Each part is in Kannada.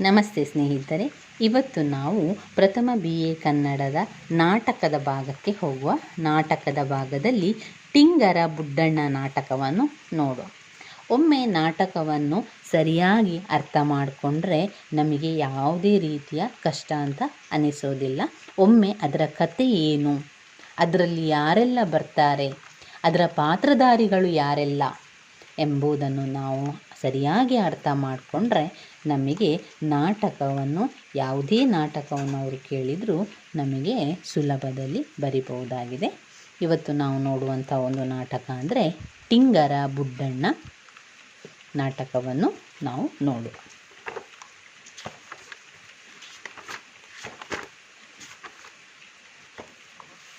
ನಮಸ್ತೆ ಸ್ನೇಹಿತರೆ, ಇವತ್ತು ನಾವು ಪ್ರಥಮ ಬಿ ಎ ಕನ್ನಡದ ನಾಟಕದ ಭಾಗಕ್ಕೆ ಹೋಗುವ ನಾಟಕದ ಭಾಗದಲ್ಲಿ ಟಿಂಗರ ಬುಡ್ಡಣ್ಣ ನಾಟಕವನ್ನು ನೋಡುವ. ಒಮ್ಮೆ ನಾಟಕವನ್ನು ಸರಿಯಾಗಿ ಅರ್ಥ ಮಾಡಿಕೊಂಡ್ರೆ ನಮಗೆ ಯಾವುದೇ ರೀತಿಯ ಕಷ್ಟ ಅಂತ ಅನಿಸೋದಿಲ್ಲ. ಒಮ್ಮೆ ಅದರ ಕತೆ ಏನು? ಅದರಲ್ಲಿ ಯಾರೆಲ್ಲ ಬರ್ತಾರೆ? ಅದರ ಪಾತ್ರಧಾರಿಗಳು ಯಾರೆಲ್ಲ? ಎಂಬುದನ್ನು ನಾವು ಸರಿಯಾಗಿ ಅರ್ಥ ಮಾಡಿಕೊಂಡ್ರೆ ನಮಗೆ ನಾಟಕವನ್ನು, ಯಾವುದೇ ನಾಟಕವನ್ನು ಅವರು ಕೇಳಿದರೂ ನಮಗೆ ಸುಲಭದಲ್ಲಿ ಬರಿಬಹುದಾಗಿದೆ. ಇವತ್ತು ನಾವು ನೋಡುವಂಥ ಒಂದು ನಾಟಕ ಅಂದರೆ ಟಿಂಗರ ಬುಡ್ಡಣ್ಣ ನಾಟಕವನ್ನು ನಾವು ನೋಡುವ.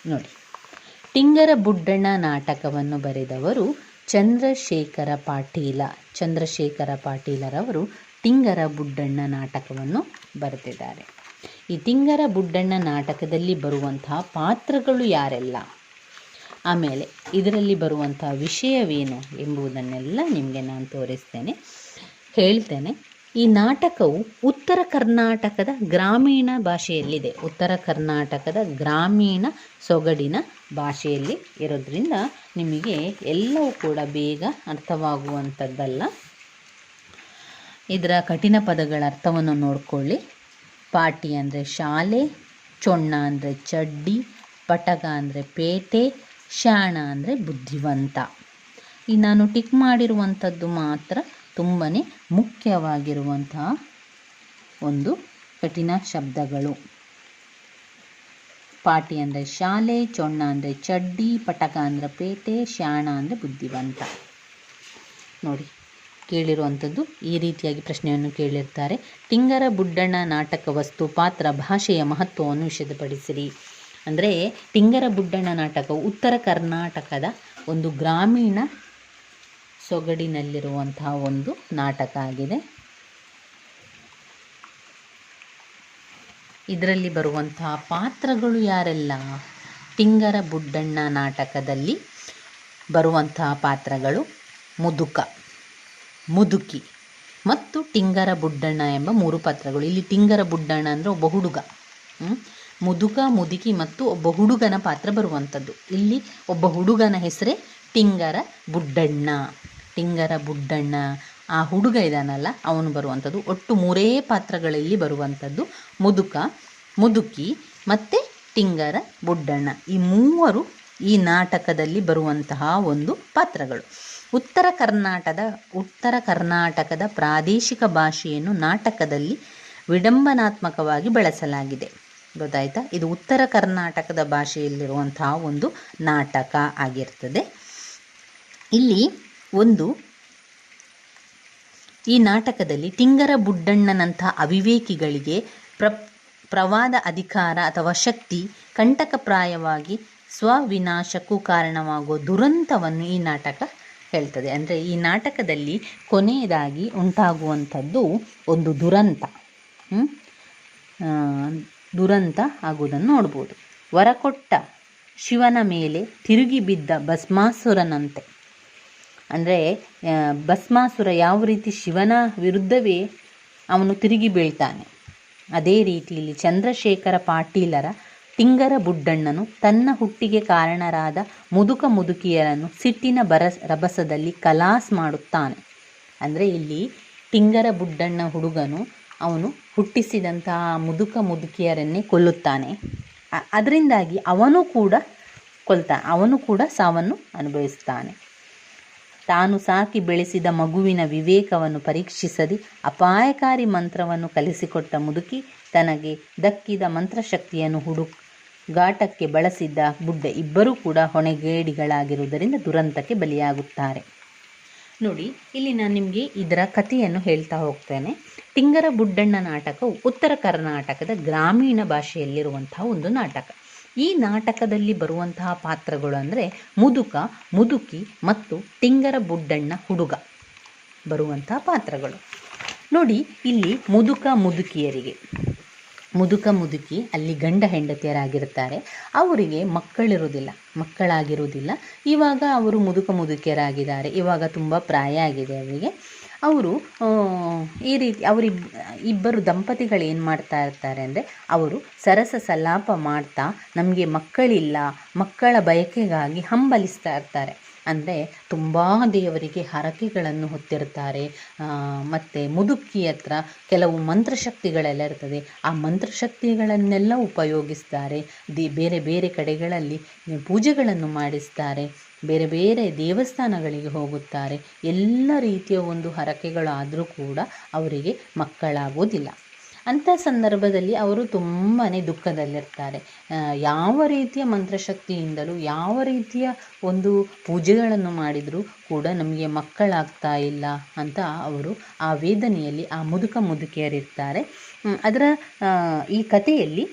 ನೋಡಿ, ಟಿಂಗರ ಬುಡ್ಡಣ್ಣ ನಾಟಕವನ್ನು ಬರೆದವರು ಚಂದ್ರಶೇಖರ ಪಾಟೀಲ. ಚಂದ್ರಶೇಖರ ಪಾಟೀಲರವರು ತಿಂಗರ ಬುಡ್ಡಣ್ಣ ನಾಟಕವನ್ನು ಬರೆದಿದ್ದಾರೆ. ಈ ತಿಂಗರ ಬುಡ್ಡಣ್ಣ ನಾಟಕದಲ್ಲಿ ಬರುವಂತಹ ಪಾತ್ರಗಳು ಯಾರೆಲ್ಲ? ಆಮೇಲೆ ಇದರಲ್ಲಿ ಬರುವಂತಹ ವಿಷಯವೇನು ಎಂಬುದನ್ನೆಲ್ಲ ನಿಮಗೆ ನಾನು ತೋರಿಸ್ತೇನೆ. ಹೇಳ್ತೇನೆ. ಈ ನಾಟಕವು ಉತ್ತರ ಕರ್ನಾಟಕದ ಗ್ರಾಮೀಣ ಭಾಷೆಯಲ್ಲಿದೆ. ಉತ್ತರ ಕರ್ನಾಟಕದ ಗ್ರಾಮೀಣ ಸೊಗಡಿನ ಭಾಷೆಯಲ್ಲಿ ಇರೋದ್ರಿಂದ ನಿಮಗೆ ಎಲ್ಲವೂ ಕೂಡ ಬೇಗ ಅರ್ಥವಾಗುವಂಥದ್ದಲ್ಲ. ಇದರ ಕಠಿಣ ಪದಗಳ ಅರ್ಥವನ್ನು ನೋಡಿಕೊಳ್ಳಿ. ಪಾಟಿ ಅಂದರೆ ಶಾಲೆ, ಚೊಣ್ಣ ಅಂದರೆ ಚಡ್ಡಿ, ಪಟಗ ಅಂದರೆ ಪೇಟೆ, ಶಾಣ ಅಂದರೆ ಬುದ್ಧಿವಂತ. ಈ ನಾನು ಟಿಕ್ ಮಾಡಿರುವಂಥದ್ದು ಮಾತ್ರ ತುಂಬಾ ಮುಖ್ಯವಾಗಿರುವಂತಹ ಒಂದು ಕಠಿಣ ಶಬ್ದಗಳು. ಪಾಟಿ ಅಂದರೆ ಶಾಲೆ, ಚೊಣ್ಣ ಅಂದರೆ ಚಡ್ಡಿ, ಪಟಕ ಅಂದರೆ ಪೇಟೆ ಶಾಣ ಅಂದರೆ ಬುದ್ಧಿವಂತ. ನೋಡಿ, ಕೇಳಿರುವಂಥದ್ದು ಈ ರೀತಿಯಾಗಿ ಪ್ರಶ್ನೆಯನ್ನು ಕೇಳಿರ್ತಾರೆ. ಟಿಂಗರ ಬುಡ್ಡಣ್ಣ ನಾಟಕ ವಸ್ತು ಪಾತ್ರ ಭಾಷೆಯ ಮಹತ್ವವನ್ನು ವಿಷದಪಡಿಸಿರಿ ಅಂದರೆ ಟಿಂಗರ ಬುಡ್ಡಣ್ಣ ನಾಟಕವು ಉತ್ತರ ಕರ್ನಾಟಕದ ಒಂದು ಗ್ರಾಮೀಣ ಸೊಗಡಿನಲ್ಲಿರುವಂತಹ ಒಂದು ನಾಟಕ ಆಗಿದೆ. ಇದರಲ್ಲಿ ಬರುವಂತಹ ಪಾತ್ರಗಳು ಯಾರೆಲ್ಲ? ಟಿಂಗರ ಬುಡ್ಡಣ್ಣ ನಾಟಕದಲ್ಲಿ ಬರುವಂತಹ ಪಾತ್ರಗಳು ಮುದುಕ, ಮುದುಕಿ ಮತ್ತು ಟಿಂಗರ ಬುಡ್ಡಣ್ಣ ಎಂಬ ಮೂರು ಪಾತ್ರಗಳು. ಇಲ್ಲಿ ಟಿಂಗರ ಬುಡ್ಡಣ್ಣ ಅಂದರೆ ಒಬ್ಬ ಹುಡುಗ ಮುದುಕ, ಮುದುಕಿ ಮತ್ತು ಒಬ್ಬ ಹುಡುಗನ ಪಾತ್ರ ಬರುವಂಥದ್ದು. ಇಲ್ಲಿ ಒಬ್ಬ ಹುಡುಗನ ಹೆಸರೇ ಟಿಂಗರ ಬುಡ್ಡಣ್ಣ. ಟಿಂಗರ ಬುಡ್ಡಣ್ಣ ಆ ಹುಡುಗ ಇದ್ದಾನಲ್ಲ ಅವನು ಬರುವಂಥದ್ದು ಒಟ್ಟು ಮೂರೇ ಪಾತ್ರಗಳಲ್ಲಿ ಬರುವಂಥದ್ದು ಮುದುಕ, ಮುದುಕಿ ಮತ್ತು ಟಿಂಗರ ಬುಡ್ಡಣ್ಣ. ಈ ಮೂವರು ಈ ನಾಟಕದಲ್ಲಿ ಬರುವಂತಹ ಒಂದು ಪಾತ್ರಗಳು. ಉತ್ತರ ಕರ್ನಾಟಕದ ಉತ್ತರ ಕರ್ನಾಟಕದ ಪ್ರಾದೇಶಿಕ ಭಾಷೆಯನ್ನು ನಾಟಕದಲ್ಲಿ ವಿಡಂಬನಾತ್ಮಕವಾಗಿ ಬಳಸಲಾಗಿದೆ. ಗೊತ್ತಾಯ್ತಾ? ಇದು ಉತ್ತರ ಕರ್ನಾಟಕದ ಭಾಷೆಯಲ್ಲಿರುವಂತಹ ಒಂದು ನಾಟಕ ಆಗಿರ್ತದೆ. ಇಲ್ಲಿ ಒಂದು ಈ ನಾಟಕದಲ್ಲಿ ಟಿಂಗರ ಬುಡ್ಡಣ್ಣನಂಥ ಅವಿವೇಕಿಗಳಿಗೆ ಪ್ರ, ಪ್ರವಾದ ಅಧಿಕಾರ ಅಥವಾ ಶಕ್ತಿ ಕಂಟಕಪ್ರಾಯವಾಗಿ ಸ್ವವಿನಾಶಕ್ಕೂ ಕಾರಣವಾಗುವ ದುರಂತವನ್ನು ಈ ನಾಟಕ ಹೇಳ್ತದೆ. ಅಂದರೆ ಈ ನಾಟಕದಲ್ಲಿ ಕೊನೆಯದಾಗಿ ಉಂಟಾಗುವಂಥದ್ದು ಒಂದು ದುರಂತ. ದುರಂತ ಆಗುವುದನ್ನು ನೋಡ್ಬೋದು. ವರಕೊಟ್ಟ ಶಿವನ ಮೇಲೆ ತಿರುಗಿ ಬಿದ್ದ ಭಸ್ಮಾಸುರನಂತೆ. ಅಂದರೆ ಭಸ್ಮಾಸುರ ಯಾವ ರೀತಿ ಶಿವನ ವಿರುದ್ಧವೇ ಅವನು ತಿರುಗಿ ಬೀಳ್ತಾನೆ. ಅದೇ ರೀತಿಯಲ್ಲಿ ಚಂದ್ರಶೇಖರ ಪಾಟೀಲರ ಟಿಂಗರ ಬುಡ್ಡಣ್ಣನು ತನ್ನ ಹುಟ್ಟಿಗೆ ಕಾರಣರಾದ ಮುದುಕ ಮುದುಕಿಯರನ್ನು ಸಿಟ್ಟಿನ ಬರಸ್ ರಭಸದಲ್ಲಿ ಕಲಾಸ್ ಮಾಡುತ್ತಾನೆ. ಅಂದರೆ, ಇಲ್ಲಿ ಟಿಂಗರ ಬುಡ್ಡಣ್ಣ ಹುಡುಗನು ಅವನು ಹುಟ್ಟಿಸಿದಂತಹ ಮುದುಕ ಮುದುಕಿಯರನ್ನೇ ಕೊಲ್ಲುತ್ತಾನೆ. ಅದರಿಂದಾಗಿ ಅವನು ಕೂಡ ಕೊಲ್ತಾನೆ, ಅವನು ಕೂಡ ಸಾವನ್ನು ಅನುಭವಿಸ್ತಾನೆ. ತಾನು ಸಾಕಿ ಬೆಳೆಸಿದ ಮಗುವಿನ ವಿವೇಕವನ್ನು ಪರೀಕ್ಷಿಸದೆ ಅಪಾಯಕಾರಿ ಮಂತ್ರವನ್ನು ಕಲಿಸಿಕೊಟ್ಟ ಮುದುಕಿ ತನಗೆ ದಕ್ಕಿದ ಮಂತ್ರಶಕ್ತಿಯನ್ನು ಹುಡುಕ್ ಘಾಟಕ್ಕೆ ಬಳಸಿದ್ದ ಬುಡ್ಡ ಇಬ್ಬರೂ ಕೂಡ ಹೊಣೆಗೇಡಿಗಳಾಗಿರುವುದರಿಂದ ದುರಂತಕ್ಕೆ ಬಲಿಯಾಗುತ್ತಾರೆ. ನೋಡಿ, ಇಲ್ಲಿ ನಾನು ನಿಮಗೆ ಇದರ ಕಥೆಯನ್ನು ಹೇಳ್ತಾ ಹೋಗ್ತೇನೆ. ತಿಂಗರ ಬುಡ್ಡಣ್ಣ ನಾಟಕವು ಉತ್ತರ ಕರ್ನಾಟಕದ ಗ್ರಾಮೀಣ ಭಾಷೆಯಲ್ಲಿರುವಂತಹ ಒಂದು ನಾಟಕ. ಈ ನಾಟಕದಲ್ಲಿ ಬರುವಂತಹ ಪಾತ್ರಗಳು ಅಂದರೆ ಮುದುಕ, ಮುದುಕಿ ಮತ್ತು ಟಿಂಗರ ಬುಡ್ಡಣ್ಣ ಹುಡುಗ ಬರುವಂತಹ ಪಾತ್ರಗಳು. ನೋಡಿ, ಇಲ್ಲಿ ಮುದುಕ ಮುದುಕಿಯರಿಗೆ. ಮುದುಕ ಮುದುಕಿ ಅಲ್ಲಿ ಗಂಡ ಹೆಂಡತಿಯರಾಗಿರ್ತಾರೆ. ಅವರಿಗೆ ಮಕ್ಕಳಿರುವುದಿಲ್ಲ, ಮಕ್ಕಳಾಗಿರುವುದಿಲ್ಲ. ಇವಾಗ ಅವರು ಮುದುಕ ಮುದುಕಿಯರಾಗಿದ್ದಾರೆ. ಇವಾಗ ತುಂಬ ಪ್ರಾಯ ಆಗಿದೆ ಅವರಿಗೆ. ಅವರು ಈ ರೀತಿ ಅವರಿಬ್ ಇಬ್ಬರು ದಂಪತಿಗಳು ಏನು ಮಾಡ್ತಾ ಇರ್ತಾರೆ ಅಂದರೆ, ಅವರು ಸರಸ ಸಲಾಪ ಮಾಡ್ತಾ ನಮಗೆ ಮಕ್ಕಳಿಲ್ಲ, ಮಕ್ಕಳ ಬಯಕೆಗಾಗಿ ಹಂಬಲಿಸ್ತಾ ಇರ್ತಾರೆ. ಅಂದರೆ ತುಂಬ ದೇವರಿಗೆ ಹರಕೆಗಳನ್ನು ಹೊತ್ತಿರ್ತಾರೆ. ಮತ್ತು ಮುದುಕಿ ಹತ್ರ ಕೆಲವು ಮಂತ್ರಶಕ್ತಿಗಳೆಲ್ಲ ಇರ್ತದೆ. ಆ ಮಂತ್ರಶಕ್ತಿಗಳನ್ನೆಲ್ಲ ಉಪಯೋಗಿಸ್ತಾರೆ. ದಿ, ಬೇರೆ ಬೇರೆ ಕಡೆಗಳಲ್ಲಿ ಪೂಜೆಗಳನ್ನು ಮಾಡಿಸ್ತಾರೆ. ಬೇರೆ ಬೇರೆ ದೇವಸ್ಥಾನಗಳಿಗೆ ಹೋಗುತ್ತಾರೆ. ಎಲ್ಲ ರೀತಿಯ ಒಂದು ಹರಕೆಗಳಾದರೂ ಕೂಡ ಅವರಿಗೆ ಮಕ್ಕಳಾಗೋದಿಲ್ಲ ಅಂಥ ಸಂದರ್ಭದಲ್ಲಿ ಅವರು ತುಂಬಾ ದುಃಖದಲ್ಲಿರ್ತಾರೆ. ಯಾವ ರೀತಿಯ ಮಂತ್ರಶಕ್ತಿಯಿಂದಲೂ ಯಾವ ರೀತಿಯ ಒಂದು ಪೂಜೆಗಳನ್ನು ಮಾಡಿದರೂ ಕೂಡ ನಮಗೆ ಮಕ್ಕಳಾಗ್ತಾ ಇಲ್ಲ ಅಂತ ಅವರು ಆ ವೇದನೆಯಲ್ಲಿ ಆ ಮುದುಕ ಮುದುಕಿಯರಿರ್ತಾರೆ. ಅದರ ಈ ಕಥೆಯಲ್ಲಿ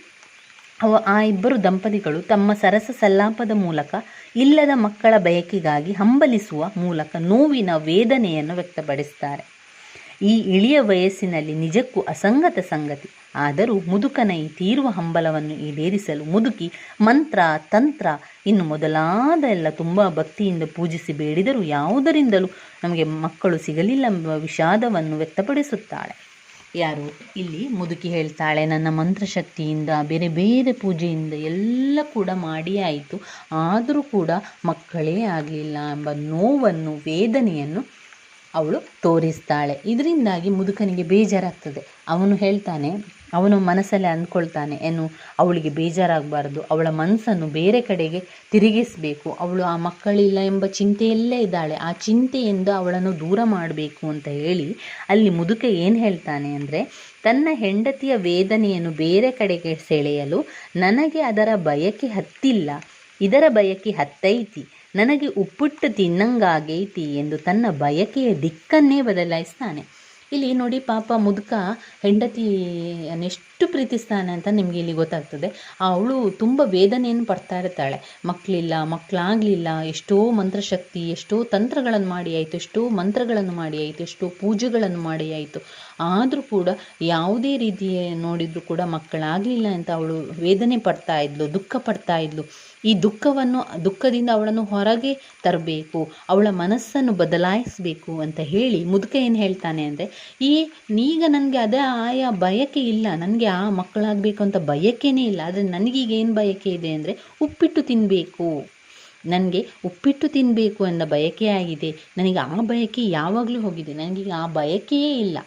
ಆ ಇಬ್ಬರು ದಂಪತಿಗಳು ತಮ್ಮ ಸರಸ ಸಲ್ಲಾಪದ ಮೂಲಕ ಇಲ್ಲದ ಮಕ್ಕಳ ಬಯಕೆಗಾಗಿ ಹಂಬಲಿಸುವ ಮೂಲಕ ನೋವಿನ ವೇದನೆಯನ್ನು ವ್ಯಕ್ತಪಡಿಸ್ತಾರೆ ಈ ಇಳಿಯ ವಯಸ್ಸಿನಲ್ಲಿ ನಿಜಕ್ಕೂ ಅಸಂಗತ ಸಂಗತಿ. ಆದರೂ ಮುದುಕನ ಈ ತೀರುವ ಹಂಬಲವನ್ನು ಈಡೇರಿಸಲು ಮುದುಕಿ ಮಂತ್ರ, ತಂತ್ರ, ಇನ್ನು ಮೊದಲಾದ ಎಲ್ಲ ತುಂಬ ಭಕ್ತಿಯಿಂದ ಪೂಜಿಸಿ ಬೇಡಿದರೂ ಯಾವುದರಿಂದಲೂ ನಮಗೆ ಮಕ್ಕಳು ಸಿಗಲಿಲ್ಲ ಎಂಬ ವಿಷಾದವನ್ನು ವ್ಯಕ್ತಪಡಿಸುತ್ತಾಳೆ. ಯಾರು? ಇಲ್ಲಿ ಮುದುಕಿ ಹೇಳ್ತಾಳೆ, ನನ್ನ ಮಂತ್ರಶಕ್ತಿಯಿಂದ, ಬೇರೆ ಬೇರೆ ಪೂಜೆಯಿಂದ ಎಲ್ಲ ಕೂಡ ಮಾಡಿ ಆಯಿತು. ಆದರೂ ಕೂಡ ಮಕ್ಕಳೇ ಆಗಲಿಲ್ಲ ಎಂಬ ನೋವನ್ನು, ವೇದನೆಯನ್ನು ಅವಳು ತೋರಿಸ್ತಾಳೆ. ಇದರಿಂದಾಗಿ ಮುದುಕನಿಗೆ ಬೇಜಾರಾಗ್ತದೆ. ಅವನು ಹೇಳ್ತಾನೆ ಅವನು ಮನಸ್ಸಲ್ಲಿ ಅಂದ್ಕೊಳ್ತಾನೆ, ಏನು, ಅವಳಿಗೆ ಬೇಜಾರಾಗಬಾರ್ದು, ಅವಳ ಮನಸ್ಸನ್ನು ಬೇರೆ ಕಡೆಗೆ ತಿರುಗಿಸಬೇಕು, ಅವಳು ಆ ಮಕ್ಕಳಿಲ್ಲ ಎಂಬ ಚಿಂತೆಯಲ್ಲೇ ಇದ್ದಾಳೆ, ಆ ಚಿಂತೆಯಿಂದ ಅವಳನ್ನು ದೂರ ಮಾಡಬೇಕು ಅಂತ ಹೇಳಿ ಅಲ್ಲಿ ಮುದುಕ ಏನು ಹೇಳ್ತಾನೆ ಅಂದರೆ, ತನ್ನ ಹೆಂಡತಿಯ ವೇದನೆಯನ್ನು ಬೇರೆ ಕಡೆಗೆ ಸೆಳೆಯಲು ನನಗೆ ಅದರ ಬಯಕೆ ಹತ್ತಿಲ್ಲ, ಇದರ ಬಯಕೆ ಹತ್ತೈತಿ, ನನಗೆ ಉಪ್ಪುಟ್ಟು ತಿನ್ನಂಗಾಗೈತಿ ಎಂದು ತನ್ನ ಬಯಕೆಯ ದಿಕ್ಕನ್ನೇ ಬದಲಾಯಿಸ್ತಾನೆ. ಇಲ್ಲಿ ನೋಡಿ ಪಾಪ ಮುದುಕ ಹೆಂಡತಿಯನ್ನೆಷ್ಟು ಪ್ರೀತಿಸ್ತಾನೆ ಅಂತ ನಿಮಗೆ ಇಲ್ಲಿ ಗೊತ್ತಾಗ್ತದೆ. ಅವಳು ತುಂಬ ವೇದನೆಯನ್ನು ಪಡ್ತಾ ಇರ್ತಾಳೆ. ಮಕ್ಕಳಿಲ್ಲ ಮಕ್ಕಳಾಗಲಿಲ್ಲ ಎಷ್ಟೋ ಮಂತ್ರಶಕ್ತಿ, ಎಷ್ಟೋ ತಂತ್ರಗಳನ್ನು ಮಾಡಿ ಆಯಿತು, ಎಷ್ಟೋ ಮಂತ್ರಗಳನ್ನು ಮಾಡಿ ಆಯಿತು, ಎಷ್ಟೋ ಪೂಜೆಗಳನ್ನು ಮಾಡಿ ಆಯಿತು. ಆದರೂ ಕೂಡ ಯಾವುದೇ ರೀತಿಯ ನೋಡಿದರೂ ಕೂಡ ಮಕ್ಕಳಾಗಲಿಲ್ಲ ಅಂತ ಅವಳು ವೇದನೆ ಪಡ್ತಾ ಇದ್ಲು, ದುಃಖ ಪಡ್ತಾ ಇದ್ಲು. ಈ ದುಃಖವನ್ನು, ದುಃಖದಿಂದ ಅವಳನ್ನು ಹೊರಗೆ ತರಬೇಕು, ಅವಳ ಮನಸ್ಸನ್ನು ಬದಲಾಯಿಸಬೇಕು ಅಂತ ಹೇಳಿ ಮುದುಕ ಏನು ಹೇಳ್ತಾನೆ ಅಂದರೆ, ಈ ಈಗ ನನಗೆ ಅದೇ ಆಯಾ ಬಯಕೆ ಇಲ್ಲ, ನನಗೆ ಆ ಮಕ್ಕಳಾಗಬೇಕು ಅಂತ ಬಯಕೆನೇ ಇಲ್ಲ, ಆದರೆ ನನಗೀಗ ಏನು ಬಯಕೆ ಇದೆ ಅಂದರೆ ಉಪ್ಪಿಟ್ಟು ತಿನ್ನಬೇಕು ನನಗೆ ಉಪ್ಪಿಟ್ಟು ತಿನ್ನಬೇಕು ಅನ್ನೋ ಬಯಕೆ ಆಗಿದೆ, ನನಗೆ ಆ ಬಯಕೆ ಯಾವಾಗಲೂ ಹೋಗಿದೆ, ನನಗೀಗ ಆ ಬಯಕೆಯೇ ಇಲ್ಲ.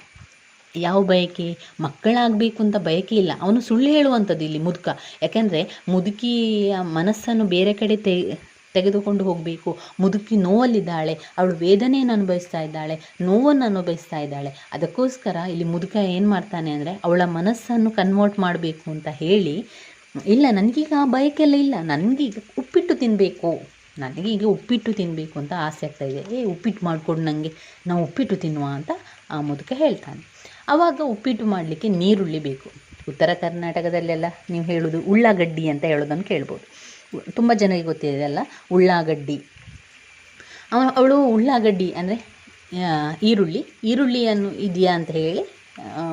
ಯಾವ ಬಯಕೆ? ಮಕ್ಕಳಾಗಬೇಕು ಅಂತ ಬಯಕೆ ಇಲ್ಲ. ಅವನು ಸುಳ್ಳು ಹೇಳುವಂಥದ್ದು ಇಲ್ಲಿ ಮುದುಕ. ಯಾಕೆಂದರೆ ಮುದುಕಿಯ ಮನಸ್ಸನ್ನು ಬೇರೆ ಕಡೆ ತೆ ತೆಗೆದುಕೊಂಡು ಹೋಗಬೇಕು. ಮುದುಕಿ ನೋವಲ್ಲಿದ್ದಾಳೆ. ಅವಳು ವೇದನೆಯನ್ನು ಅನುಭವಿಸ್ತಾ ಇದ್ದಾಳೆ. ನೋವನ್ನು ಅನುಭವಿಸ್ತಾ ಇದ್ದಾಳೆ. ಅದಕ್ಕೋಸ್ಕರ ಇಲ್ಲಿ ಮುದುಕ ಏನು ಮಾಡ್ತಾನೆ ಅಂದರೆ ಅವಳ ಮನಸ್ಸನ್ನು ಕನ್ವರ್ಟ್ ಮಾಡಬೇಕು ಅಂತ ಹೇಳಿ, ಇಲ್ಲ, ನನಗೀಗ ಆ ಬಯಕೆಲ್ಲ ಇಲ್ಲ. ನನಗೀಗ ಉಪ್ಪಿಟ್ಟು ತಿನ್ನಬೇಕು ನನಗೀಗ ಉಪ್ಪಿಟ್ಟು ತಿನ್ನಬೇಕು ಅಂತ ಆಸೆ ಆಗ್ತಾ ಇದೆ. ಏ, ಉಪ್ಪಿಟ್ಟು ಮಾಡಿಕೊಡು ನನಗೆ ನಾವು ಉಪ್ಪಿಟ್ಟು ತಿನ್ನುವ ಅಂತ ಆ ಮುದುಕ ಹೇಳ್ತಾನೆ. ಆವಾಗ ಉಪ್ಪಿಟ್ಟು ಮಾಡಲಿಕ್ಕೆ ನೀರುಳ್ಳಿ ಬೇಕು. ಉತ್ತರ ಕರ್ನಾಟಕದಲ್ಲೆಲ್ಲ ನೀವು ಹೇಳೋದು ಉಳ್ಳಾಗಡ್ಡಿ ಅಂತ ಹೇಳೋದನ್ನು ಕೇಳ್ಬೋದು. ತುಂಬ ಜನರಿಗೆ ಗೊತ್ತಿದೆ ಅಲ್ಲ, ಉಳ್ಳಾಗಡ್ಡಿ. ಅವಳು ಉಳ್ಳಾಗಡ್ಡಿ ಅಂದರೆ ಈರುಳ್ಳಿ. ಈರುಳ್ಳಿಯನ್ನು ಇದೆಯಾ ಅಂತ ಹೇಳಿ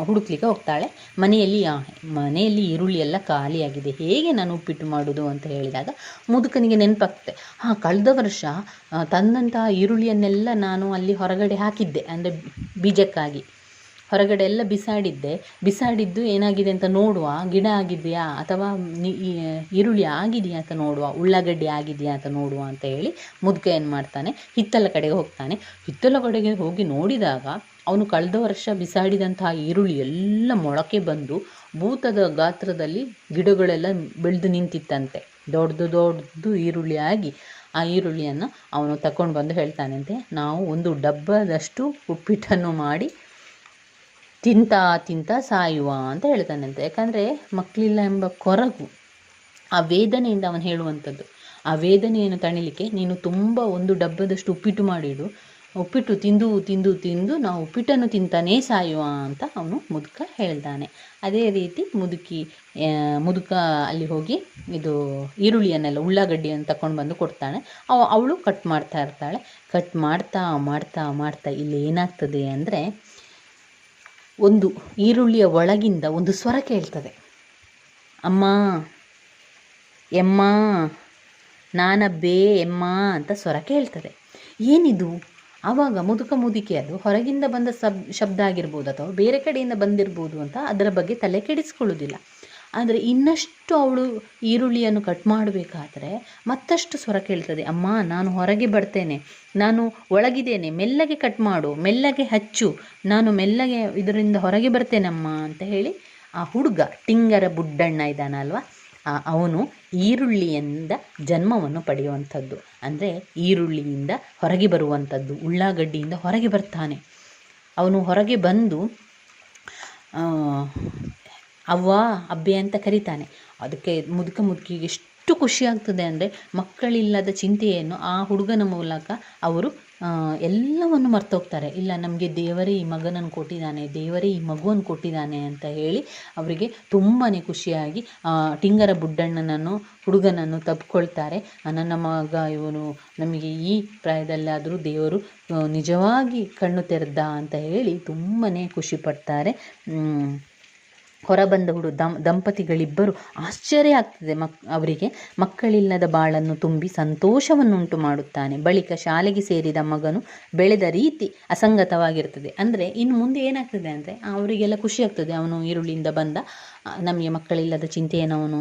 ಹುಡುಕ್ಲಿಕ್ಕೆ ಹೋಗ್ತಾಳೆ. ಮನೆಯಲ್ಲಿ ಮನೆಯಲ್ಲಿ ಈರುಳ್ಳಿ ಎಲ್ಲ ಖಾಲಿಯಾಗಿದೆ. ಹೇಗೆ ನಾನು ಉಪ್ಪಿಟ್ಟು ಮಾಡೋದು ಅಂತ ಹೇಳಿದಾಗ ಮುದುಕನಿಗೆ ನೆನಪಾಗ್ತದೆ. ಹಾಂ ಕಳೆದ ವರ್ಷ ತಂದಂತಹ ಈರುಳ್ಳಿಯನ್ನೆಲ್ಲ ನಾನು ಅಲ್ಲಿ ಹೊರಗಡೆ ಹಾಕಿದ್ದೆ, ಅಂದರೆ ಬೀಜಕ್ಕಾಗಿ. ಹೊರಗಡೆ ಎಲ್ಲ ಬಿಸಾಡಿದ್ದೆ. ಬಿಸಾಡಿದ್ದು ಏನಾಗಿದೆ ಅಂತ ನೋಡುವ. ಗಿಡ ಆಗಿದೆಯಾ ಅಥವಾ ಈರುಳ್ಳಿ ಆಗಿದೆಯಾ ಅಂತ ನೋಡುವ. ಉಳ್ಳಾಗಡ್ಡಿ ಆಗಿದೆಯಾ ಅಂತ ನೋಡುವ ಅಂತ ಹೇಳಿ ಮುದುಕ ಏನು ಮಾಡ್ತಾನೆ? ಹಿತ್ತಲ ಕಡೆಗೆ ಹೋಗ್ತಾನೆ. ಹಿತ್ತಲ ಕಡೆಗೆ ಹೋಗಿ ನೋಡಿದಾಗ ಅವನು ಕಳೆದ ವರ್ಷ ಬಿಸಾಡಿದಂತಹ ಈರುಳ್ಳಿ ಎಲ್ಲ ಮೊಳಕೆ ಬಂದು ಭೂತದ ಗಾತ್ರದಲ್ಲಿ ಗಿಡಗಳೆಲ್ಲ ಬೆಳೆದು ನಿಂತಿತ್ತಂತೆ. ದೊಡ್ಡದು ದೊಡ್ಡದು ಈರುಳ್ಳಿ ಆಗಿ ಆ ಈರುಳ್ಳಿಯನ್ನು ಅವನು ತಕೊಂಡು ಬಂದು ಹೇಳ್ತಾನಂತೆ, ನಾವು ಒಂದು ಡಬ್ಬದಷ್ಟು ಉಪ್ಪಿಟ್ಟನ್ನು ಮಾಡಿ ತಿಂತ ತಿಂತ ಸಾಯುವ ಅಂತ ಹೇಳ್ತಾನಂತೆ. ಯಾಕಂದರೆ ಮಕ್ಕಳಿಲ್ಲ ಎಂಬ ಕೊರಗು, ಆ ವೇದನೆಯಿಂದ ಅವನು ಹೇಳುವಂಥದ್ದು. ಆ ವೇದನೆಯನ್ನು ತಣಿಲಿಕ್ಕೆ ನೀನು ತುಂಬ ಒಂದು ಡಬ್ಬದಷ್ಟು ಉಪ್ಪಿಟ್ಟು ಮಾಡಿಡು. ಉಪ್ಪಿಟ್ಟು ತಿಂದು ತಿಂದು ತಿಂದು ನಾವು ಉಪ್ಪಿಟ್ಟನ್ನು ತಿಂತಾನೇ ಸಾಯುವ ಅಂತ ಅವನು ಮುದುಕ ಹೇಳ್ತಾನೆ ಅದೇ ರೀತಿ ಮುದುಕಿ ಮುದುಕ ಅಲ್ಲಿ ಹೋಗಿ ಇದು ಈರುಳ್ಳಿಯನ್ನೆಲ್ಲ ಉಳ್ಳಾಗಡ್ಡಿಯನ್ನು ತಕೊಂಡು ಬಂದು ಕೊಡ್ತಾಳೆ. ಅವ, ಅವಳು ಕಟ್ ಮಾಡ್ತಾ ಇರ್ತಾಳೆ. ಕಟ್ ಮಾಡ್ತಾ ಮಾಡ್ತಾ ಮಾಡ್ತಾ ಇಲ್ಲಿ ಏನಾಗ್ತದೆ ಅಂದರೆ ಒಂದು ಈರುಳ್ಳಿಯ ಒಳಗಿಂದ ಒಂದು ಸ್ವರ ಕೇಳ್ತದೆ. ಅಮ್ಮ, ಎಮ್ಮ, ನಾನಬ್ಬೇ, ಎಮ್ಮ ಅಂತ ಸ್ವರ ಕೇಳ್ತದೆ. ಏನಿದು? ಆವಾಗ ಮುದುಕ ಮುದುಕಿ ಅದು ಹೊರಗಿಂದ ಬಂದ ಸಬ್, ಶಬ್ದ ಆಗಿರ್ಬೋದು ಅಥವಾ ಬೇರೆ ಕಡೆಯಿಂದ ಬಂದಿರ್ಬೋದು ಅಂತ ಅದರ ಬಗ್ಗೆ ತಲೆ ಕೆಡಿಸ್ಕೊಳ್ಳೋದಿಲ್ಲ. ಆದರೆ ಇನ್ನಷ್ಟು ಅವಳು ಈರುಳ್ಳಿಯನ್ನು ಕಟ್ ಮಾಡಬೇಕಾದ್ರೆ ಮತ್ತಷ್ಟು ಸ್ವರ ಕೇಳ್ತದೆ, ಅಮ್ಮ, ನಾನು ಹೊರಗೆ ಬರ್ತೇನೆ, ನಾನು ಒಳಗಿದ್ದೇನೆ, ಮೆಲ್ಲಗೆ ಕಟ್ ಮಾಡು, ಮೆಲ್ಲಗೆ ಹಚ್ಚು, ನಾನು ಮೆಲ್ಲಗೆ ಇದರಿಂದ ಹೊರಗೆ ಬರ್ತೇನಮ್ಮ ಅಂತ ಹೇಳಿ ಆ ಹುಡುಗ, ಟಿಂಗರ ಬುಡ್ಡಣ್ಣ ಇದ್ದಾನಲ್ವ ಅವನು ಈರುಳ್ಳಿಯಿಂದ ಜನ್ಮವನ್ನು ಪಡೆಯುವಂಥದ್ದು, ಅಂದರೆ ಈರುಳ್ಳಿಯಿಂದ ಹೊರಗೆ ಬರುವಂಥದ್ದು, ಉಳ್ಳಾಗಡ್ಡಿಯಿಂದ ಹೊರಗೆ ಬರ್ತಾನೆ. ಅವನು ಹೊರಗೆ ಬಂದು ಅವ್ವ, ಅಬ್ಬೆ ಅಂತ ಕರೀತಾನೆ. ಅದಕ್ಕೆ ಮುದುಕ ಮುದುಕಿಗೆ ಎಷ್ಟು ಖುಷಿ ಆಗ್ತದೆ ಅಂದರೆ ಮಕ್ಕಳಿಲ್ಲದ ಚಿಂತೆಯನ್ನು ಆ ಹುಡುಗನ ಮೂಲಕ ಅವರು ಎಲ್ಲವನ್ನು ಮರ್ತೋಗ್ತಾರೆ. ಇಲ್ಲ, ನಮಗೆ ದೇವರೇ ಈ ಮಗನನ್ನು ಕೊಟ್ಟಿದ್ದಾನೆ, ದೇವರೇ ಈ ಮಗುವನ್ನು ಕೊಟ್ಟಿದ್ದಾನೆ ಅಂತ ಹೇಳಿ ಅವರಿಗೆ ತುಂಬಾ ಖುಷಿಯಾಗಿ ಟಿಂಗರ ಬುಡ್ಡಣ್ಣನನ್ನು, ಹುಡುಗನನ್ನು ತಬ್ಕೊಳ್ತಾರೆ ನನ್ನ ಮಗ ಇವನು ನಮಗೆ ಈ ಪ್ರಾಯದಲ್ಲಾದರೂ ದೇವರು ನಿಜವಾಗಿ ಕಣ್ಣು ತೆರೆದ ಅಂತ ಹೇಳಿ ತುಂಬಾ ಖುಷಿ ಪಡ್ತಾರೆ. ಮ್, ಹೊರಬಂದ ಹುಡು ದಂ ದಂಪತಿಗಳಿಬ್ಬರು ಆಶ್ಚರ್ಯ ಆಗ್ತದೆ ಮಕ್ ಅವರಿಗೆ. ಮಕ್ಕಳಿಲ್ಲದ ಬಾಳನ್ನು ತುಂಬಿ ಸಂತೋಷವನ್ನುಂಟು ಮಾಡುತ್ತಾನೆ. ಬಳಿಕ ಶಾಲೆಗೆ ಸೇರಿದ ಮಗನು ಬೆಳೆದ ರೀತಿ ಅಸಂಗತವಾಗಿರ್ತದೆ. ಅಂದರೆ ಇನ್ನು ಮುಂದೆ ಏನಾಗ್ತದೆ ಅಂದರೆ ಅವರಿಗೆಲ್ಲ ಖುಷಿ ಆಗ್ತದೆ. ಅವನು ಈರುಳ್ಳಿಯಿಂದ ಬಂದ ನಮಗೆ ಮಕ್ಕಳಿಲ್ಲದ ಚಿಂತೆಯನ್ನು ಅವನು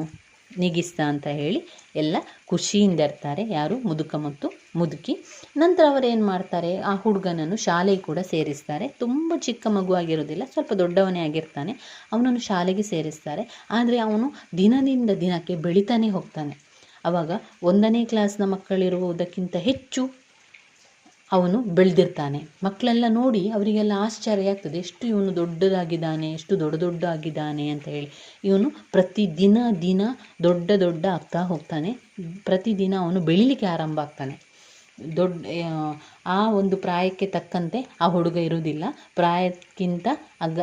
ನೀಗಿಸ್ತಾ ಅಂತ ಹೇಳಿ ಎಲ್ಲ ಖುಷಿಯಿಂದ ಇರ್ತಾರೆ. ಯಾರು? ಮುದುಕ ಮತ್ತು ಮುದುಕಿ. ನಂತರ ಅವರು ಏನು ಮಾಡ್ತಾರೆ, ಆ ಹುಡುಗನನ್ನು ಶಾಲೆಗೆ ಕೂಡ ಸೇರಿಸ್ತಾರೆ. ತುಂಬ ಚಿಕ್ಕ ಮಗು ಆಗಿರೋದಿಲ್ಲ, ಸ್ವಲ್ಪ ದೊಡ್ಡವನೇ ಆಗಿರ್ತಾನೆ. ಅವನನ್ನು ಶಾಲೆಗೆ ಸೇರಿಸ್ತಾರೆ. ಆದರೆ ಅವನು ದಿನದಿಂದ ದಿನಕ್ಕೆ ಬೆಳಿತಾನೆ ಹೋಗ್ತಾನೆ. ಅವಾಗ ಒಂದನೇ ಕ್ಲಾಸ್ನ ಮಕ್ಕಳಿರುವುದಕ್ಕಿಂತ ಹೆಚ್ಚು ಅವನು ಬೆಳೆದಿರ್ತಾನೆ. ಮಕ್ಕಳೆಲ್ಲ ನೋಡಿ ಅವರಿಗೆಲ್ಲ ಆಶ್ಚರ್ಯ ಆಗ್ತದೆ. ಎಷ್ಟು ಇವನು ದೊಡ್ಡದಾಗಿದ್ದಾನೆ, ಎಷ್ಟು ದೊಡ್ಡ ದೊಡ್ಡ ಆಗಿದ್ದಾನೆ ಅಂತ ಹೇಳಿ. ಇವನು ಪ್ರತಿದಿನ ದಿನ ದೊಡ್ಡ ದೊಡ್ಡ ಆಗ್ತಾ ಹೋಗ್ತಾನೆ. ಪ್ರತಿದಿನ ಅವನು ಬೆಳಿಲಿಕ್ಕೆ ಆರಂಭ ಆಗ್ತಾನೆ. ದೊಡ್ಡ, ಆ ಒಂದು ಪ್ರಾಯಕ್ಕೆ ತಕ್ಕಂತೆ ಆ ಹುಡುಗ ಇರುವುದಿಲ್ಲ. ಪ್ರಾಯಕ್ಕಿಂತ ಅಗ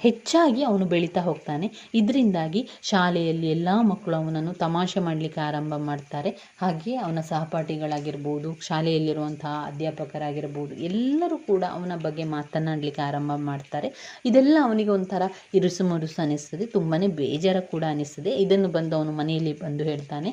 ಹೆಚ್ಚಾಗಿ ಅವನು ಬೆಳೀತಾ ಹೋಗ್ತಾನೆ. ಇದರಿಂದಾಗಿ ಶಾಲೆಯಲ್ಲಿ ಎಲ್ಲ ಮಕ್ಕಳು ಅವನನ್ನು ತಮಾಷೆ ಮಾಡಲಿಕ್ಕೆ ಆರಂಭ ಮಾಡ್ತಾರೆ. ಹಾಗೆ ಅವನ ಸಹಪಾಠಿಗಳಾಗಿರ್ಬೋದು, ಶಾಲೆಯಲ್ಲಿರುವಂತಹ ಅಧ್ಯಾಪಕರಾಗಿರ್ಬೋದು, ಎಲ್ಲರೂ ಕೂಡ ಅವನ ಬಗ್ಗೆ ಮಾತನಾಡಲಿಕ್ಕೆ ಆರಂಭ ಮಾಡ್ತಾರೆ. ಇದೆಲ್ಲ ಅವನಿಗೆ ಒಂಥರ ಇರುಸು ಮುರುಸು ಅನಿಸ್ತದೆ. ತುಂಬಾ ಬೇಜಾರ ಕೂಡ ಅನಿಸ್ತದೆ. ಇದನ್ನು ಬಂದು ಅವನು ಮನೆಯಲ್ಲಿ ಬಂದು ಹೇಳ್ತಾನೆ.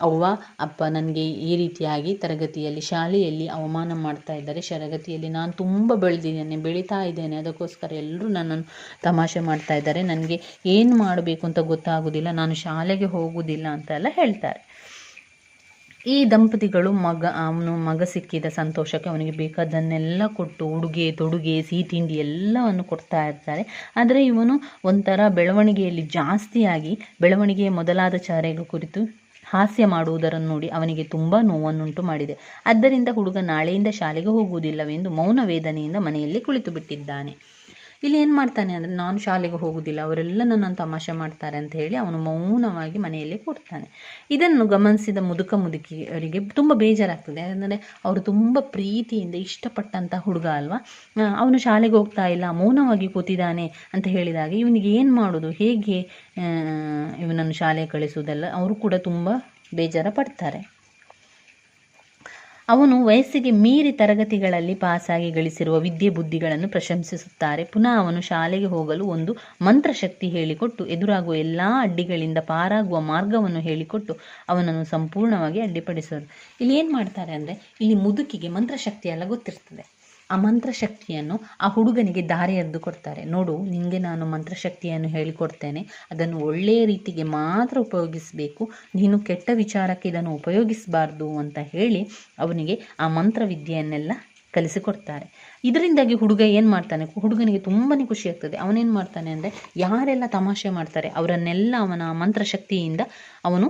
ಅವ್ವ, ಅಪ್ಪ ನನಗೆ ಈ ರೀತಿಯಾಗಿ ತರಗತಿಯಲ್ಲಿ, ಶಾಲೆಯಲ್ಲಿ ಅವಮಾನ ಮಾಡ್ತಾ ಇದ್ದಾರೆ. ತರಗತಿಯಲ್ಲಿ ನಾನು ತುಂಬ ಬೆಳೆದಿದ್ದೇನೆ, ಬೆಳೀತಾ ಇದ್ದೇನೆ. ಅದಕ್ಕೋಸ್ಕರ ಎಲ್ಲರೂ ನನ್ನನ್ನು ತಮಾಷೆ ಮಾಡ್ತಾ ಇದ್ದಾರೆ. ನನಗೆ ಏನು ಮಾಡಬೇಕು ಅಂತ ಗೊತ್ತಾಗೋದಿಲ್ಲ. ನಾನು ಶಾಲೆಗೆ ಹೋಗುವುದಿಲ್ಲ ಅಂತೆಲ್ಲ ಹೇಳ್ತಾರೆ. ಈ ದಂಪತಿಗಳು ಮಗ, ಅವನು ಮಗ ಸಿಕ್ಕಿದ ಸಂತೋಷಕ್ಕೆ ಅವನಿಗೆ ಬೇಕಾದನ್ನೆಲ್ಲ ಕೊಟ್ಟು ಉಡುಗೆ, ತೊಡುಗೆ, ಸಿಹಿ ತಿಂಡಿ ಎಲ್ಲವನ್ನು ಕೊಡ್ತಾ ಇರ್ತಾರೆ. ಆದರೆ ಇವನು ಒಂಥರ ಬೆಳವಣಿಗೆಯಲ್ಲಿ ಜಾಸ್ತಿಯಾಗಿ, ಬೆಳವಣಿಗೆಯ ಮೊದಲಾದ ಚಾರೆಗಳ ಕುರಿತು ಹಾಸ್ಯ ಮಾಡುವುದರನ್ನು ನೋಡಿ ಅವನಿಗೆ ತುಂಬ ನೋವನ್ನುಂಟು ಮಾಡಿದೆ. ಆದ್ದರಿಂದ ಹುಡುಗ ನಾಳೆಯಿಂದ ಶಾಲೆಗೆ ಹೋಗುವುದಿಲ್ಲವೆಂದು ಮೌನ ವೇದನೆಯಿಂದ ಮನೆಯಲ್ಲಿ ಕುಳಿತು ಬಿಟ್ಟಿದ್ದಾನೆ ಇಲ್ಲಿ ಏನು ಮಾಡ್ತಾನೆ ಅಂದರೆ, ನಾನು ಶಾಲೆಗೆ ಹೋಗುವುದಿಲ್ಲ ಅವರೆಲ್ಲ ನನ್ನನ್ನು ತಮಾಷೆ ಮಾಡ್ತಾರೆ ಅಂತ ಹೇಳಿ ಅವನು ಮೌನವಾಗಿ ಮನೆಯಲ್ಲಿ ಕೊಡ್ತಾನೆ. ಇದನ್ನು ಗಮನಿಸಿದ ಮುದುಕ ಮುದುಕಿಯವರಿಗೆ ತುಂಬ ಬೇಜಾರಾಗ್ತದೆ. ಯಾಕಂದರೆ ಅವರು ತುಂಬ ಪ್ರೀತಿಯಿಂದ ಇಷ್ಟಪಟ್ಟಂಥ ಹುಡುಗ ಅಲ್ವಾ? ಅವನು ಶಾಲೆಗೆ ಹೋಗ್ತಾ ಇಲ್ಲ, ಮೌನವಾಗಿ ಕೂತಿದ್ದಾನೆ ಅಂತ ಹೇಳಿದಾಗ ಇವನಿಗೆ ಏನು ಮಾಡೋದು? ಹೇಗೆ ಇವನನ್ನು ಶಾಲೆಗೆ ಕಳಿಸುವುದಲ್ಲ? ಅವರು ಕೂಡ ತುಂಬ ಬೇಜಾರ ಪಡ್ತಾರೆ. ಅವನು ವಯಸ್ಸಿಗೆ ಮೀರಿ ತರಗತಿಗಳಲ್ಲಿ ಪಾಸಾಗಿ ಗಳಿಸಿರುವ ವಿದ್ಯೆ ಬುದ್ಧಿಗಳನ್ನು ಪ್ರಶಂಸಿಸುತ್ತಾರೆ. ಪುನಃ ಅವನು ಶಾಲೆಗೆ ಹೋಗಲು ಒಂದು ಮಂತ್ರಶಕ್ತಿ ಹೇಳಿಕೊಟ್ಟು, ಎದುರಾಗುವ ಎಲ್ಲ ಅಡ್ಡಿಗಳಿಂದ ಪಾರಾಗುವ ಮಾರ್ಗವನ್ನು ಹೇಳಿಕೊಟ್ಟು ಅವನನ್ನು ಸಂಪೂರ್ಣವಾಗಿ ಅಡ್ಡಿಪಡಿಸೋರು ಇಲ್ಲಿ ಏನು ಮಾಡ್ತಾರೆ ಅಂದರೆ, ಇಲ್ಲಿ ಮುದುಕಿಗೆ ಮಂತ್ರಶಕ್ತಿ ಎಲ್ಲ ಗೊತ್ತಿರ್ತದೆ. ಆ ಮಂತ್ರಶಕ್ತಿಯನ್ನು ಆ ಹುಡುಗನಿಗೆ ದಾರಿ ಎರೆದು ಕೊಡ್ತಾರೆ. ನೋಡು ನಿನಗೆ ನಾನು ಮಂತ್ರಶಕ್ತಿಯನ್ನು ಹೇಳಿಕೊಡ್ತೇನೆ. ಅದನ್ನು ಒಳ್ಳೆಯ ರೀತಿಗೆ ಮಾತ್ರ ಉಪಯೋಗಿಸಬೇಕು. ನೀನು ಕೆಟ್ಟ ವಿಚಾರಕ್ಕೆ ಇದನ್ನು ಉಪಯೋಗಿಸಬಾರ್ದು ಅಂತ ಹೇಳಿ ಅವನಿಗೆ ಆ ಮಂತ್ರವಿದ್ಯೆಯನ್ನೆಲ್ಲ ಕಲಿಸಿಕೊಡ್ತಾರೆ. ಇದರಿಂದಾಗಿ ಹುಡುಗ ಏನು ಮಾಡ್ತಾನೆ? ಹುಡುಗನಿಗೆ ತುಂಬಾ ಖುಷಿ ಆಗ್ತದೆ. ಅವನೇನು ಮಾಡ್ತಾನೆ ಅಂದರೆ, ಯಾರೆಲ್ಲ ತಮಾಷೆ ಮಾಡ್ತಾರೆ, ಅವರನ್ನೆಲ್ಲ ಅವನ ಮಂತ್ರಶಕ್ತಿಯಿಂದ ಅವನು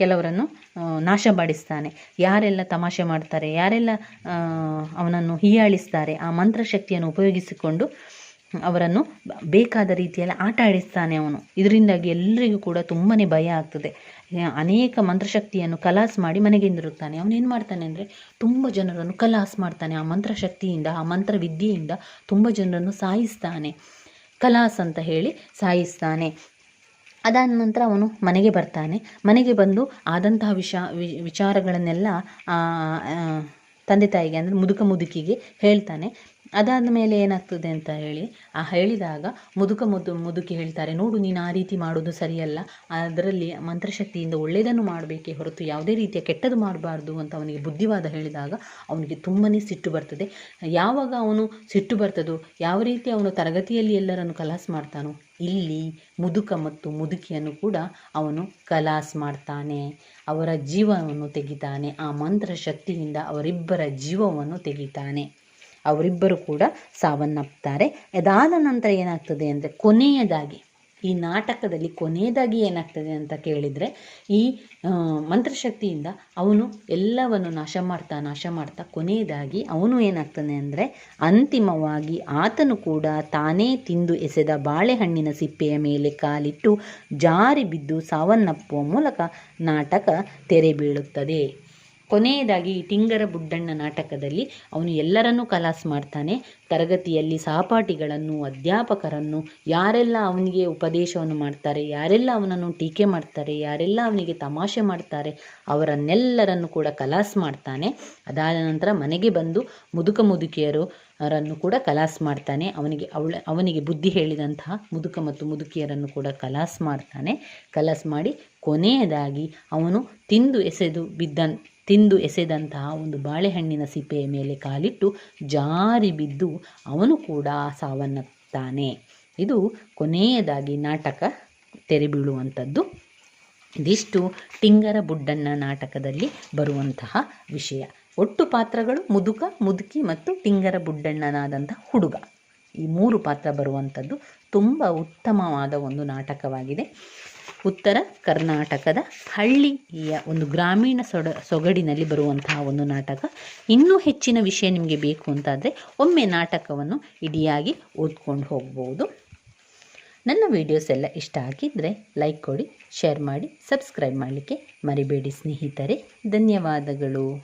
ಕೆಲವರನ್ನು ನಾಶ ಮಾಡಿಸ್ತಾನೆ. ಯಾರೆಲ್ಲ ತಮಾಷೆ ಮಾಡ್ತಾರೆ, ಯಾರೆಲ್ಲ ಅವನನ್ನು ಹೀಯಾಳಿಸ್ತಾರೆ, ಆ ಮಂತ್ರಶಕ್ತಿಯನ್ನು ಉಪಯೋಗಿಸಿಕೊಂಡು ಅವರನ್ನು ಬೇಕಾದ ರೀತಿಯಲ್ಲಿ ಆಟ ಆಡಿಸ್ತಾನೆ ಅವನು. ಇದರಿಂದಾಗಿ ಎಲ್ಲರಿಗೂ ಕೂಡ ತುಂಬಾ ಭಯ ಆಗ್ತದೆ. ಅನೇಕ ಮಂತ್ರಶಕ್ತಿಯನ್ನು ಕಲಾಸ್ ಮಾಡಿ ಮನೆಗೆ ಹಿಂದಿರುಗ್ತಾನೆ ಅವನೇನು ಮಾಡ್ತಾನೆ ಅಂದರೆ ತುಂಬ ಜನರನ್ನು ಕಲಾಸ್ ಮಾಡ್ತಾನೆ. ಆ ಮಂತ್ರಶಕ್ತಿಯಿಂದ, ಆ ಮಂತ್ರ ವಿದ್ಯೆಯಿಂದ ತುಂಬ ಜನರನ್ನು ಸಾಯಿಸ್ತಾನೆ. ಕಲಾಸ್ ಅಂತ ಹೇಳಿ ಸಾಯಿಸ್ತಾನೆ. ಅದಾದ ನಂತರ ಅವನು ಮನೆಗೆ ಬರ್ತಾನೆ. ಮನೆಗೆ ಬಂದು ಆದಂತಹ ವಿಷ ವಿಚಾರಗಳನ್ನೆಲ್ಲ ತಂದೆ ತಾಯಿಗೆ, ಅಂದರೆ ಮುದುಕ ಮುದುಕಿಗೆ ಹೇಳ್ತಾನೆ. ಅದಾದ ಮೇಲೆ ಏನಾಗ್ತದೆ ಅಂತ ಹೇಳಿ, ಆ ಹೇಳಿದಾಗ ಮುದುಕ ಮುದು, ಮುದುಕಿ ಹೇಳ್ತಾರೆ, ನೋಡು, ನೀನು ಆ ರೀತಿ ಮಾಡೋದು ಸರಿಯಲ್ಲ. ಅದರಲ್ಲಿ ಮಂತ್ರಶಕ್ತಿಯಿಂದ ಒಳ್ಳೆಯದನ್ನು ಮಾಡಬೇಕೇ ಹೊರತು ಯಾವುದೇ ರೀತಿಯ ಕೆಟ್ಟದ್ದು ಮಾಡಬಾರ್ದು ಅಂತ ಅವನಿಗೆ ಬುದ್ಧಿವಾದ ಹೇಳಿದಾಗ ಅವನಿಗೆ ತುಂಬಾ ಸಿಟ್ಟು ಬರ್ತದೆ. ಯಾವಾಗ ಅವನು ಸಿಟ್ಟು ಬರ್ತದೋ, ಯಾವ ರೀತಿ ಅವನು ತರಗತಿಯಲ್ಲಿ ಎಲ್ಲರನ್ನು ಕಲಾಸ್ ಮಾಡ್ತಾನೋ, ಇಲ್ಲಿ ಮುದುಕ ಮತ್ತು ಮುದುಕಿಯನ್ನು ಕೂಡ ಅವನು ಕಲಾಸ್ ಮಾಡ್ತಾನೆ. ಅವರ ಜೀವವನ್ನು ತೆಗಿತಾನೆ. ಆ ಮಂತ್ರ ಶಕ್ತಿಯಿಂದ ಅವರಿಬ್ಬರ ಜೀವವನ್ನು ತೆಗಿತಾನೆ. ಅವರಿಬ್ಬರು ಕೂಡ ಸಾವನ್ನಪ್ಪುತ್ತಾರೆ ಅದಾದ ನಂತರ ಏನಾಗ್ತದೆ ಅಂದರೆ ಕೊನೆಯದಾಗಿ, ಈ ನಾಟಕದಲ್ಲಿ ಕೊನೆಯದಾಗಿ ಏನಾಗ್ತದೆ ಅಂತ ಕೇಳಿದರೆ, ಈ ಮಂತ್ರಶಕ್ತಿಯಿಂದ ಅವನು ಎಲ್ಲವನ್ನು ನಾಶ ಮಾಡ್ತಾ ನಾಶ ಮಾಡ್ತಾ ಕೊನೆಯದಾಗಿ ಅವನು ಏನಾಗ್ತಾನೆ ಅಂದರೆ ಅಂತಿಮವಾಗಿ ಆತನು ಕೂಡ ತಾನೇ ತಿಂದು ಎಸೆದ ಬಾಳೆಹಣ್ಣಿನ ಸಿಪ್ಪೆಯ ಮೇಲೆ ಕಾಲಿಟ್ಟು ಜಾರಿ ಬಿದ್ದು ಸಾವನ್ನಪ್ಪುವ ಮೂಲಕ ನಾಟಕ ತೆರೆ ಬೀಳುತ್ತದೆ ಕೊನೆಯದಾಗಿ ಈ ಟಿಂಗರ ಬುಡ್ಡಣ್ಣ ನಾಟಕದಲ್ಲಿ ಅವನು ಎಲ್ಲರನ್ನೂ ಕಲಾಸ್ ಮಾಡ್ತಾನೆ. ತರಗತಿಯಲ್ಲಿ ಸಹಪಾಠಿಗಳನ್ನು, ಅಧ್ಯಾಪಕರನ್ನು, ಯಾರೆಲ್ಲ ಅವನಿಗೆ ಉಪದೇಶವನ್ನು ಮಾಡ್ತಾರೆ, ಯಾರೆಲ್ಲ ಅವನನ್ನು ಟೀಕೆ ಮಾಡ್ತಾರೆ, ಯಾರೆಲ್ಲ ಅವನಿಗೆ ತಮಾಷೆ ಮಾಡ್ತಾರೆ, ಅವರನ್ನೆಲ್ಲರನ್ನು ಕೂಡ ಕಲಾಸ್ ಮಾಡ್ತಾನೆ. ಅದಾದ ನಂತರ ಮನೆಗೆ ಬಂದು ಮುದುಕ ಮುದುಕಿಯರು ಅವರನ್ನು ಕೂಡ ಕಲಾಸ್ ಮಾಡ್ತಾನೆ. ಅವನಿಗೆ ಅವಳ, ಅವನಿಗೆ ಬುದ್ಧಿ ಹೇಳಿದಂತಹ ಮುದುಕ ಮತ್ತು ಮುದುಕಿಯರನ್ನು ಕೂಡ ಕಲಾಸ್ ಮಾಡ್ತಾನೆ. ಕಲಾಸ್ ಮಾಡಿ ಕೊನೆಯದಾಗಿ ಅವನು ತಿಂದು ಎಸೆದು ಬಿದ್ದ ತಿಂದು ಎಸೆದಂತಹ ಒಂದು ಬಾಳೆಹಣ್ಣಿನ ಸಿಪ್ಪೆಯ ಮೇಲೆ ಕಾಲಿಟ್ಟು ಜಾರಿ ಬಿದ್ದು ಅವನು ಕೂಡ ಸಾವನ್ನತ್ತಾನೆ ಇದು ಕೊನೆಯದಾಗಿ ನಾಟಕ ತೆರೆ ಬೀಳುವಂಥದ್ದು ಇದಿಷ್ಟು ಟಿಂಗರ ಬುಡ್ಡಣ್ಣ ನಾಟಕದಲ್ಲಿ ಬರುವಂತಹ ವಿಷಯ. ಒಟ್ಟು ಪಾತ್ರಗಳು ಮುದುಕ, ಮುದುಕಿ ಮತ್ತು ಟಿಂಗರ ಬುಡ್ಡಣ್ಣನಾದಂಥ ಹುಡುಗ. ಈ ಮೂರು ಪಾತ್ರ ಬರುವಂಥದ್ದು ತುಂಬ ಉತ್ತಮವಾದ ಒಂದು ನಾಟಕವಾಗಿದೆ. ಉತ್ತರ ಕರ್ನಾಟಕದ ಹಳ್ಳಿಯ ಒಂದು ಗ್ರಾಮೀಣ ಸೊಡ, ಸೊಗಡಿನಲ್ಲಿ ಬರುವಂತಹ ಒಂದು ನಾಟಕ. ಇನ್ನೂ ಹೆಚ್ಚಿನ ವಿಷಯ ನಿಮಗೆ ಬೇಕು ಅಂತಾದರೆ ಒಮ್ಮೆ ನಾಟಕವನ್ನು ಇಡಿಯಾಗಿ ಓದ್ಕೊಂಡು ಹೋಗ್ಬೋದು. ನನ್ನ ವೀಡಿಯೋಸ್ ಎಲ್ಲ ಇಷ್ಟ ಆಗಿದ್ದರೆ ಲೈಕ್ ಕೊಡಿ ಶೇರ್ ಮಾಡಿ ಸಬ್ಸ್ಕ್ರೈಬ್ ಮಾಡಲಿಕ್ಕೆ ಮರಿಬೇಡಿ ಸ್ನೇಹಿತರೆ. ಧನ್ಯವಾದಗಳು.